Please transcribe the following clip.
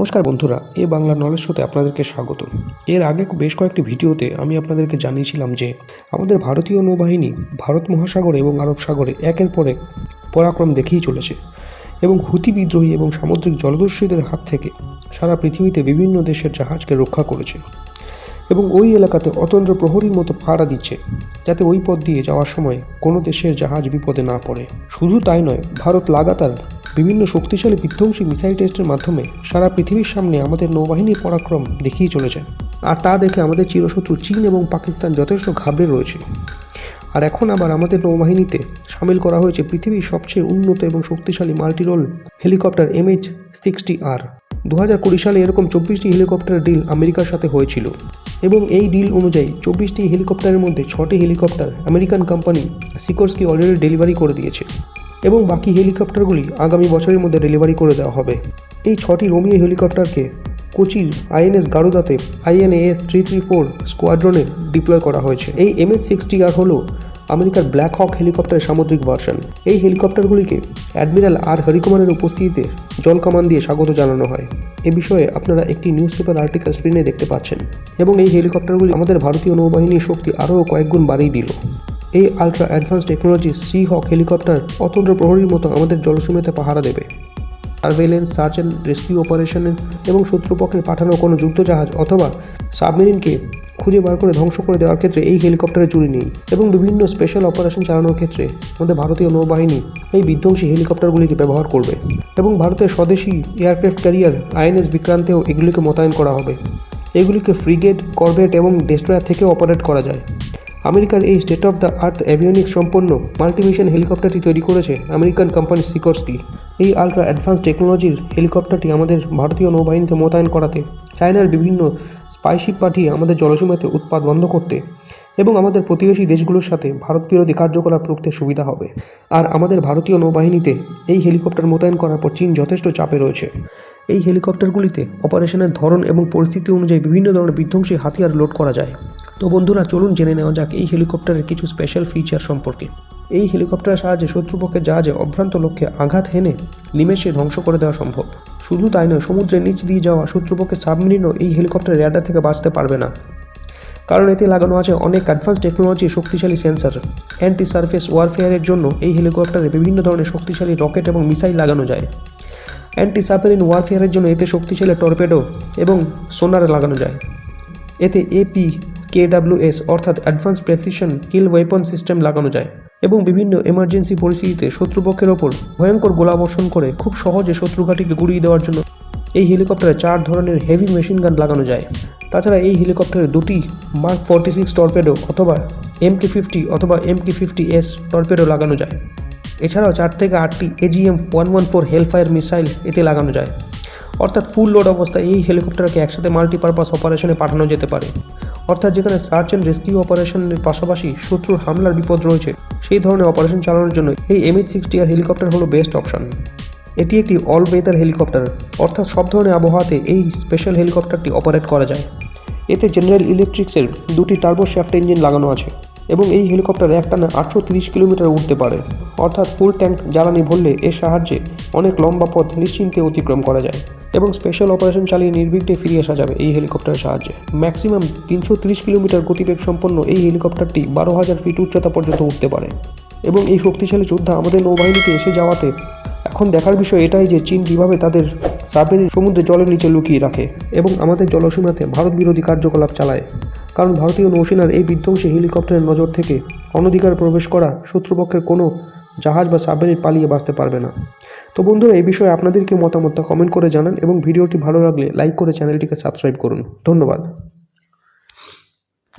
নমস্কার বন্ধুরা, এ বাংলা নলেজ শোতে আপনাদেরকে স্বাগত এর আগে বেশ কয়েকটি ভিডিওতে আমি আপনাদেরকে জানিয়েছিলাম যে, আমাদের ভারতীয় নৌবাহিনী ভারত মহাসাগর এবং আরব সাগরে একের পর এক পরাক্রম দেখেই চলেছে এবং হুতি বিদ্রোহী এবং সামুদ্রিক জলদস্যুদের হাত থেকে সারা পৃথিবীতে বিভিন্ন দেশের জাহাজকে রক্ষা করেছে এবং ওই এলাকাতে অতন্ত্র প্রহরীর মতো পাহারা দিচ্ছে যাতে ওই পথ দিয়ে যাওয়ার সময় কোনো দেশের জাহাজ বিপদে না পড়ে। শুধু তাই নয়, ভারত লাগাতার বিভিন্ন শক্তিশালী বিধ্বংসী মিসাইল টেস্টের মাধ্যমে সারা পৃথিবীর সামনে আমাদের নৌবাহিনীর পরাক্রম দেখিয়ে চলেছে। আর তা দেখে আমাদের চিরশত্রু চীন এবং পাকিস্তান যথেষ্ট ঘাবড়ে রয়েছে। আর এখন আবার আমাদের নৌবাহিনীতে সামিল করা হয়েছে পৃথিবীর সবচেয়ে উন্নত এবং শক্তিশালী multirole helicopter MH sixty R. দু হাজার কুড়ি সালে এরকম চব্বিশটি হেলিকপ্টারের ডিল আমেরিকার সাথে হয়েছিল। এবং এই ডিল অনুযায়ী চব্বিশটি হেলিকপ্টারের মধ্যে ছটি হেলিকপ্টার আমেরিকান কোম্পানি সিকোর্সকে অলরেডি ডেলিভারি করে দিয়েছে। এবং বাকি হেলিকপ্টারগুলি আগামী বছরের মধ্যে ডেলিভারি করে দেওয়া হবে। এই ছটি রোমিও হেলিকপ্টারকে কোচির আইএনএস গারুদাতে আইএনএএস থ্রি থ্রি ফোর স্কোয়াড্রনে ডিপ্লয় করা হয়েছে। এই এমএচ সিক্সটি আর হল আমেরিকার ব্ল্যাক হক হেলিকপ্টারের সামুদ্রিক ভার্সন। এই হেলিকপ্টারগুলিকে অ্যাডমিরাল আর হরিকুমারের উপস্থিতিতে জল কামান দিয়ে স্বাগত জানানো হয়। এ বিষয়ে আপনারা একটি নিউজ পেপার আর্টিকেল স্ক্রিনে দেখতে পাচ্ছেন। এবং এই হেলিকপ্টারগুলি আমাদের ভারতীয় নৌবাহিনীর শক্তি আরও কয়েকগুণ বাড়িয়ে দিল। এই ultra advance technology sea hawk helicopter অতন্ত্র প্রহরীর মতো আমাদের জলসীমাতে পাহারা দেবে। সার্ভেলেন্স সার্চ অ্যান্ড রেস্কিউ অপারেশনের এবং শত্রুপক্ষের পাঠানো কোনো যুদ্ধজাহাজ অথবা সাবমেরিনকে খুঁজে বার করে ধ্বংস করে দেওয়ার ক্ষেত্রে এই হেলিকপ্টারে চুরি নেই এবং বিভিন্ন স্পেশাল অপারেশন চালানোর ক্ষেত্রে আমাদের ভারতীয় নৌবাহিনী এই বিধ্বংসী হেলিকপ্টারগুলিকে ব্যবহার করবে এবং ভারতের স্বদেশি এয়ারক্রাফট ক্যারিয়ার আইএনএস বিক্রান্তেও এগুলিকে মোতায়েন করা হবে। এগুলিকে ফ্রিগেট করভেট এবং ডেস্ট্রয়ার থেকেও অপারেট করা যায়। আমেরিকার এই state of the art avionics সম্পন্ন মাল্টিমিশন হেলিকপ্টারটি তৈরি করেছে আমেরিকান কোম্পানি সিকোর্সকি। এই আলট্রা অ্যাডভান্স টেকনোলজির হেলিকপ্টারটি আমাদের ভারতীয় নৌবাহিনীতে মোতায়েন করাতে, চায়নার বিভিন্ন স্পাইশিপ পাঠিয়ে আমাদের জলসীমাতে উৎপাদ বন্ধ করতে এবং আমাদের প্রতিবেশী দেশগুলোর সাথে ভারত বিরোধী কার্যকলাপ রুখতে সুবিধা হবে। আর আমাদের ভারতীয় নৌবাহিনীতে এই হেলিকপ্টার মোতায়েন করার পর চীন যথেষ্ট চাপে রয়েছে। এই হেলিকপ্টারগুলিতে অপারেশনের ধরন এবং পরিস্থিতি অনুযায়ী বিভিন্ন ধরনের বিধ্বংসী হাতিয়ার লোড করা যায়। তো বন্ধুরা, চলুন জেনে নেওয়া যাক এই হেলিকপ্টারের কিছু স্পেশাল ফিচার সম্পর্কে। এই হেলিকপ্টারের সাহায্যে শত্রুপক্ষের জাহাজে অভ্রান্ত লক্ষ্যে আঘাত হেনে নিমেষে ধ্বংস করে দেওয়া সম্ভব। শুধু তাই নয়, সমুদ্রের নিচ দিয়ে যাওয়া শত্রুপক্ষের সাবমেরিনও এই হেলিকপ্টার র্যাডার থেকে বাঁচতে পারবে না। কারণ এতে লাগানো আছে অনেক অ্যাডভান্স টেকনোলজি শক্তিশালী সেন্সার অ্যান্টি সার্ফেস ওয়ারফেয়ারের জন্য এই হেলিকপ্টারে বিভিন্ন ধরনের শক্তিশালী রকেট এবং মিসাইল লাগানো যায়। অ্যান্টি সাবমেরিন ওয়ারফেয়ারের জন্য এতে শক্তিশালী টর্পেডো এবং সোনার লাগানো যায়। এতে এপি কেডাব্লিউএস অর্থাৎ advance precision kill weapon system লাগানো যায় এবং বিভিন্ন এমার্জেন্সি পরিস্থিতিতে শত্রুপক্ষের ওপর ভয়ঙ্কর গোলাবর্ষণ করে খুব সহজে শত্রুঘাটিকে গুড়িয়ে দেওয়ার জন্য এই হেলিকপ্টারে চার ধরনের হেভি মেশিন গান লাগানো যায়। তাছাড়া এই হেলিকপ্টারে দুটি মার্ক ফর্টি সিক্স টর্পেডো অথবা এম এমকে ফিফটি অথবা M MK fifty S torpedo লাগানো যায়। এছাড়াও চার থেকে আটটি AGM one one four hellfire missile এতে লাগানো যায়। অর্থাৎ ফুল লোড অবস্থায় এই হেলিকপ্টারকে একসাথে মাল্টিপারপাস অপারেশনে পাঠানো যেতে পারে। অর্থাৎ যেখানে সার্চ অ্যান্ড রেস্কিউ অপারেশনের পাশাপাশি শত্রুর হামলার বিপদ রয়েছে, সেই ধরনের অপারেশন চালানোর জন্য এই এমএইচ সিক্সটি আর হেলিকপ্টার হলো বেস্ট অপশন এটি একটি অল ওয়েদার হেলিকপ্টার, অর্থাৎ সব ধরনের আবহাওয়াতে এই স্পেশাল হেলিকপ্টারটি অপারেট করা যায়। এতে জেনারেল ইলেকট্রিক্সের দুটি টার্বো শ্যাফট ইঞ্জিন লাগানো আছে এবং এই হেলিকপ্টার একটানা আটশো তিরিশ কিলোমিটার উঠতে পারে। অর্থাৎ ফুল ট্যাঙ্ক জ্বালানি ভরলে এর সাহায্যে অনেক লম্বা পথ নিশ্চিন্তে অতিক্রম করা যায়। এবং স্পেশাল অপারেশন চালিয়ে নির্বিঘ্নে ফিরে আসা যাবে এই হেলিকপ্টারের সাহায্যে। ম্যাক্সিমাম তিনশো কিলোমিটার গতিবেগ সম্পন্ন এই হেলিকপ্টারটি বারো হাজার ফিট উচ্চতা পর্যন্ত উঠতে পারে। এবং এই শক্তিশালী যোদ্ধা আমাদের নৌবাহিনীতে এসে যাওয়াতে এখন দেখার বিষয় এটাই যে চীন কীভাবে তাদের সাবমেরিন সমুদ্রে জলের নিচে লুকিয়ে রাখে এবং আমাদের জলসীমাতে ভারত বিরোধী কার্যকলাপ চালায়। কারণ ভারতীয় নৌসেনার এই বিধ্বংসী হেলিকপ্টারের নজর থেকে অনধিকার প্রবেশ করা শত্রুপক্ষের কোনো জাহাজ বা সাবমেরিন পালিয়ে বাঁচতে পারবে না। তো বন্ধুরা, এই বিষয়ে আপনাদের কি মতামতটা কমেন্ট করে জানান এবং ভিডিওটি ভালো লাগলে লাইক করে চ্যানেলটিকে সাবস্ক্রাইব করুন। ধন্যবাদ।